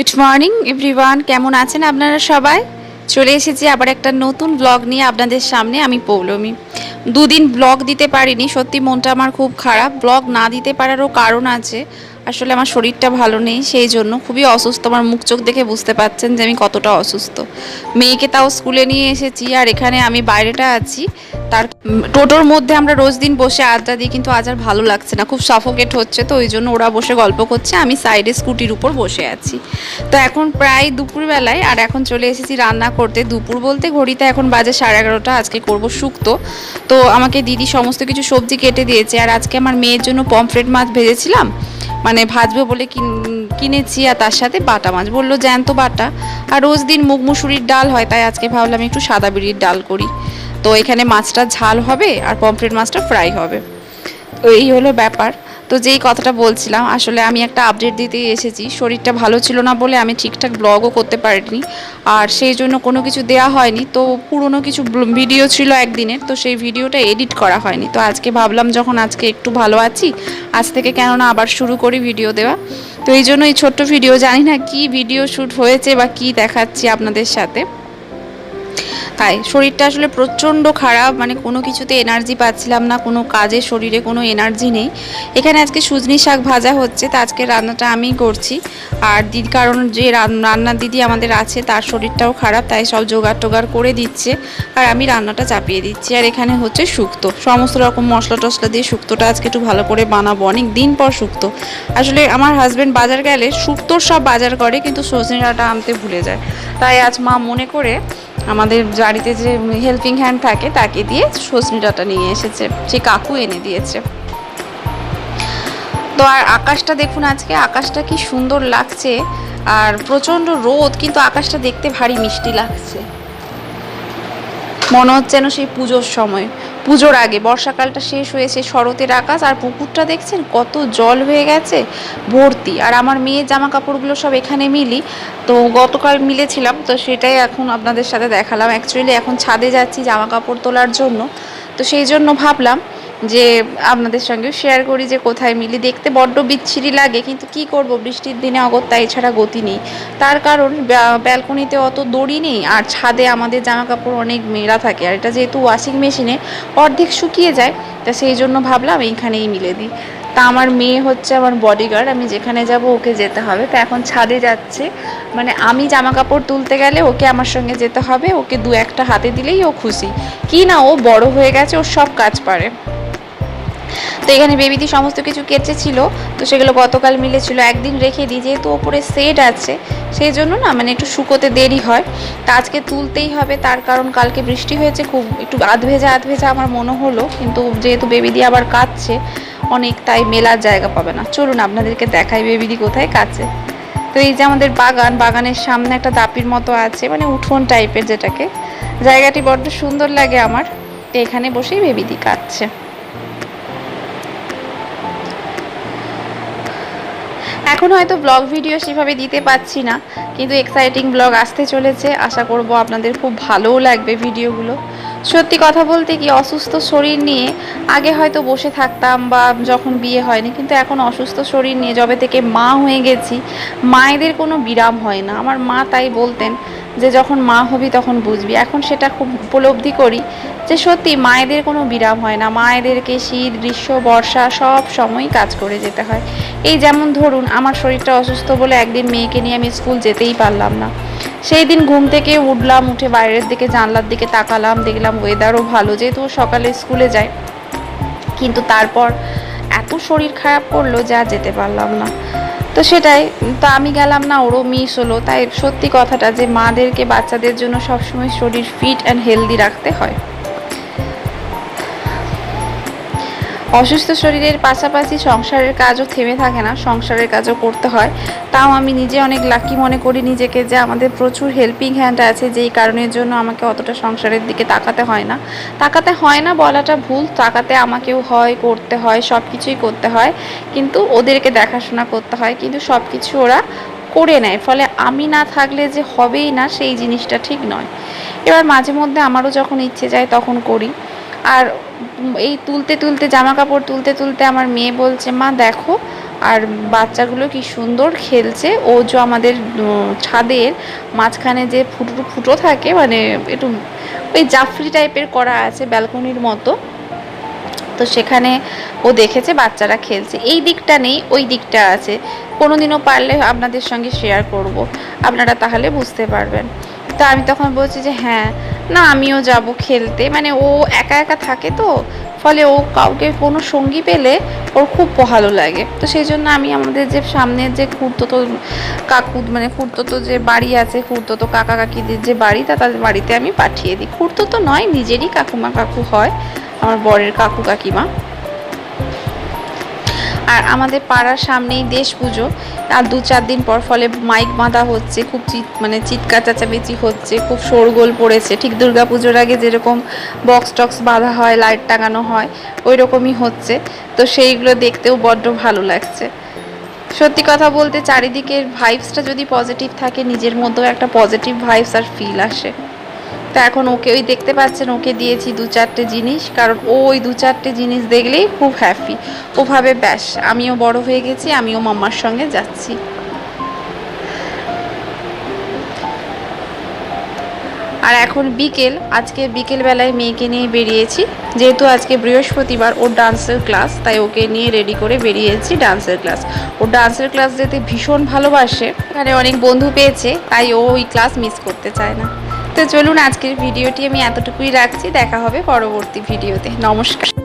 Good morning everyone কেমন আছেন আপনারা সবাই? চলে এসেছি আবার একটা নতুন ব্লগ নিয়ে আপনাদের সামনে, আমি পৌলমি। দুদিন ব্লগ দিতে পারিনি, সত্যি মনটা আমার খুব খারাপ। ব্লগ না দিতে পারারও কারণ আছে। আসলে আমার শরীরটা ভালো নেই, সেই জন্য খুবই অসুস্থ। আমার মুখ চোখ দেখে বুঝতে পাচ্ছেন যে আমি কতটা অসুস্থ। মেয়েকে তাও স্কুলে নিয়ে এসেছি আর এখানে আমি বাইরেটা আছি। তার টোটোর মধ্যে আমরা রোজ দিন বসে আড্ডা দিই, কিন্তু আজ আর ভালো লাগছে না। খুব সাফোকেট হচ্ছে তো, ওই জন্য ওরা বসে গল্প করছে। আমি সাইডে স্কুটির উপর বসে আছি। তো এখন প্রায় দুপুরবেলায়, আর এখন চলে এসেছি রান্না করতে। দুপুর বলতে ঘড়িতে এখন বাজে সাড়ে এগারোটা, আজকে করব শুক্তো। তো আমাকে দিদি সমস্ত কিছু সবজি কেটে দিয়েছে। আর আজকে আমার মেয়ের জন্য পমফ্রেট মাছ ভেজেছিলাম। মানে ভাজবে বলে কিন- কিনেছি আর তার সাথে বাটা মাছ। বলল, জ্যান্ত বাটা। আর রোজ দিন মুগ মুসুরির ডাল হয়, তাই আজকে ভাবলাম একটু সাদা বিড়ির ডাল করি। তো এখানে মাছটা ঝাল হবে আর পমফ্রেট মাছটা ফ্রাই হবে। তো এই হলো ব্যাপার। তো যেই কথাটা বলছিলাম, আসলে আমি একটা আপডেট দিতে এসেছি। শরীরটা ভালো ছিল না বলে আমি ঠিকঠাক ব্লগও করতে পারিনি। আর সেই জন্য কোনো কিছু দেয়া হয়নি। তো পুরনো কিছু ভিডিও ছিল একদিনের, তো সেই ভিডিওটা এডিট করা হয়নি। তো আজকে ভাবলাম যখন আজকে একটু ভালো আছি, আজ থেকে কেননা আবার শুরু করি ভিডিও দেওয়া। তো এই জন্য এই ছোট্ট ভিডিও জানি না কি ভিডিও শ্যুট হয়েছে বা কি দেখাচ্ছি আপনাদের সাথে। তাই শরীরটা আসলে প্রচণ্ড খারাপ মানে কোনো কিছুতে এনার্জি পাচ্ছিলাম না, কোনো কাজে, শরীরে কোনো এনার্জি নেই। এখানে আজকে সুজনি শাক ভাজা হচ্ছে, তা আজকে রান্নাটা আমিই করছি। আর দিদি কারণ যে রান- রান্নার দিদি আমাদের আছে, তার শরীরটাও খারাপ, তাই সব জোগাড় টোগাড় করে দিচ্ছে। আর আমি রান্নাটা চাপিয়ে দিচ্ছি। আর এখানে হচ্ছে শুক্তো। সমস্ত রকম মশলা টশলা দিয়ে শুক্তোটা আজকে একটু ভালো করে বানাবো, অনেক দিন পর শুক্তো। আসলে আমার হাজব্যান্ড বাজার গেলে শুক্তোর সব বাজার করে, কিন্তু সজনে ডাঁটা আনতে ভুলে যায়। তাই আজ মা মনে করে আমাদের বাড়িতে যে হেল্পিং হ্যান্ড থাকে, তাকে দিয়ে সজনি ডাটা নিয়ে এসেছে। সে কাকু এনে দিয়েছে। তো আর আকাশটা দেখুন আজকে, আকাশটা কি সুন্দর লাগছে। আর প্রচণ্ড রোদ, কিন্তু আকাশটা দেখতে ভারী মিষ্টি লাগছে। মনে হচ্ছে যেন সেই পুজোর সময়। পুজোর আগে। বর্ষাকালটা শেষ হয়েছে, শরতের আকাশ, আর পুকুরটা দেখছেন কত জল হয়ে গেছে, ভর্তি। আর আমার মেয়ের জামা কাপড়গুলো সব এখানে মিলি, তো গতকাল মিলেছিলাম, তো সেটাই এখন আপনাদের সাথে দেখালাম। অ্যাকচুয়ালি এখন ছাদে যাচ্ছি জামা কাপড় তোলার জন্য, তো সেই জন্য ভাবলাম যে আপনাদের সঙ্গেও শেয়ার করি যে কোথায় মিলি। দেখতে বড্ড বিচ্ছিরি লাগে, কিন্তু কি করব? বৃষ্টির দিনে অগত্যা এছাড়া গতি নেই। তার কারণ ব্যালকনিতে অত দড়ি নেই, আর ছাদে আমাদের জামা কাপড় অনেক মেলা থাকে। আর এটা যেহেতু ওয়াশিং মেশিনে অর্ধেক শুকিয়ে যায়, তা সেই জন্য ভাবলাম এইখানেই মিলে দিই। তা আমার মেয়ে হচ্ছে আমার বডিগার্ড আমি যেখানে যাব ওকে যেতে হবে। তা এখন ছাদে যাচ্ছে। মানে আমি জামা কাপড় তুলতে গেলে ওকে আমার সঙ্গে যেতে হবে, ওকে দু একটা হাতে দিলেই ও খুশি। কি না ও বড় হয়ে গেছে ও সব কাজ পারে। তো এখানে বেবিদি সমস্ত কিছু কেচেছিল, তো সেগুলো গতকাল মিলেছিল। একদিন রেখে দিই, যেহেতু ওপরে সেট আছে সেই জন্য না মানে একটু শুকোতে দেরি হয়। তা আজকে তুলতেই হবে, তার কারণ কালকে বৃষ্টি হয়েছে, খুব একটু আধ ভেজা আধ ভেজা আমার মনে হলো, কিন্তু যেহেতু বেবিদি আবার কাঁদছে, অনেক তাই মেলার জায়গা পাবে না। চলুন আপনাদেরকে দেখাই বেবিদি কোথায় কাছে তো এই যে আমাদের বাগান, বাগানের সামনে একটা দাপির মতো আছে মানে উঠোন টাইপের যেটাকে। জায়গাটি বড্ড সুন্দর লাগে আমার, তো এখানে বসেই বেবিদি কাটছে এখন হয়তো ব্লগ ভিডিও সেভাবে দিতে পাচ্ছি না, কিন্তু এক্সাইটিং ব্লগ আসতে চলেছে। আশা করব আপনাদের খুব ভালোও লাগবে ভিডিওগুলো সত্যি কথা বলতে কি, অসুস্থ শরীর নিয়ে আগে হয়তো বসে থাকতাম বা যখন বিয়ে হয়নি, কিন্তু এখন অসুস্থ শরীর নিয়ে, যবে থেকে মা হয়ে গেছি, মায়েদের কোনো বিরাম হয় না। আমার মা তাই বলতেন যে যখন মা হবি তখন বুঝবি। এখন সেটা খুব উপলব্ধি করি যে সত্যি মায়েদের কোনো বিরাম হয় না। মায়েদেরকে শীত, গ্রীষ্ম, বর্ষা সব সময়ই কাজ করে যেতে হয়। এই যেমন ধরুন, আমার শরীরটা অসুস্থ বলে একদিন মেয়েকে নিয়ে আমি স্কুল যেতেই পারলাম না। সেই দিন ঘুম থেকে উঠলাম, উঠে বাইরের দিকে জানলার দিকে তাকালাম, দেখলাম ওয়েদারও ভালো, যেহেতু সকালে স্কুলে যায়। কিন্তু তারপর এত শরীর খারাপ করল যে যেতে পারলাম না। তো সেটাই, তো আমি গেলাম না, ওরও মিস হলো। তাই সত্যি কথাটা যে মাদেরকে বাচ্চাদের জন্য সবসময় শরীর ফিট অ্যান্ড হেলদি রাখতে হয়। অসুস্থ শরীরের পাশাপাশি সংসারের কাজও থেমে থাকে না, সংসারের কাজও করতে হয়। তাও আমি নিজে অনেক লাকি মনে করি নিজেকে যে আমাদের প্রচুর হেল্পিং হ্যান্ড আছে, যেই কারণের জন্য আমাকে অতটা সংসারের দিকে তাকাতে হয় না। তাকাতে হয় না বলাটা ভুল, তাকাতে আমাকেও হয়, করতে হয় সব কিছুই করতে হয়। কিন্তু ওদেরকে দেখাশোনা করতে হয়, কিন্তু সব কিছু ওরা করে নেয়। ফলে আমি না থাকলে যে হবেই না, সেই জিনিসটা ঠিক নয়। এবার মাঝে মধ্যে আমারও যখন ইচ্ছে যায় তখন করি। আর এই তুলতে তুলতে জামা কাপড় তুলতে তুলতে আমার মেয়ে বলছে, মা, দেখো, আর বাচ্চাগুলো কি সুন্দর খেলছে। ও যে আমাদের ছাদের মাঝখানে যে ফুটো ফুটো থাকে মানে একটু ওই জাফরি টাইপের করা আছে ব্যালকনির মতো। তো সেখানে ও দেখেছে বাচ্চারা খেলছে। এই দিকটা নেই, ওই দিকটা আছে। কোনো দিনও পারলে আপনাদের সঙ্গে শেয়ার করব। আপনারা তাহলে বুঝতে পারবেন। তো আমি তখন বলছি যে হ্যাঁ না, আমিও যাব খেলতে। মানে ও একা একা থাকে তো, ফলে ও কাউকে কোনো সঙ্গী পেলে ওর খুব ভালো লাগে। তো সেই জন্য আমি আমাদের যে সামনের যে খুঁড়তো কাকু মানে খুঁড়তো যে বাড়ি আছে খুঁড়তো কাকা কাকিদের যে বাড়ি, তা তাদের বাড়িতে আমি পাঠিয়ে দিই। খুঁড়তো নয়, নিজেরই কাকুমা কাকু হয়, আমার বরের কাকু কাকিমা। আর আমাদের পাড়ার সামনেই দেশ পুজো। আর দু চার দিন পর ফলে মাইক বাঁধা হচ্ছে, খুব চিৎ মানে চিৎকার চেঁচামেচি হচ্ছে, খুব শোরগোল পড়েছে। ঠিক দুর্গা পুজোর আগে যেরকম বক্স টক্স বাঁধা হয় লাইট টাঙানো হয় ওই রকমই হচ্ছে। তো সেইগুলো দেখতেও বড্ড ভালো লাগছে। সত্যি কথা বলতে চারিদিকের ভাইবসটা যদি পজিটিভ থাকে, নিজের মধ্যেও একটা পজিটিভ ভাইবস আর ফিল আসে। তা এখন ওকে ওই দেখতে পাচ্ছেন, ওকে দিয়েছি দু চারটে জিনিস, কারণ ও ওই দু চারটে জিনিস দেখলেই খুব হ্যাপি ওভাবে ব্যাস, আমিও বড় হয়ে গেছি, আমিও মাম্মার সঙ্গে যাচ্ছি। আর এখন বিকেল, আজকে বিকেল বেলায় মেয়েকে নিয়ে বেরিয়েছি। যেহেতু আজকে বৃহস্পতিবার, ওর ডান্সের ক্লাস, তাই ওকে নিয়ে রেডি করে বেরিয়েছি ডান্সের ক্লাস। ও ডান্সের ক্লাস যেতে ভীষণ ভালোবাসে। এখানে অনেক বন্ধু পেয়েছে, তাই ও ওই ক্লাস মিস করতে চায় না। তো চলুন আজকের ভিডিওটি আমি এতটুকুই রাখছি। দেখা হবে পরবর্তী ভিডিওতে। নমস্কার।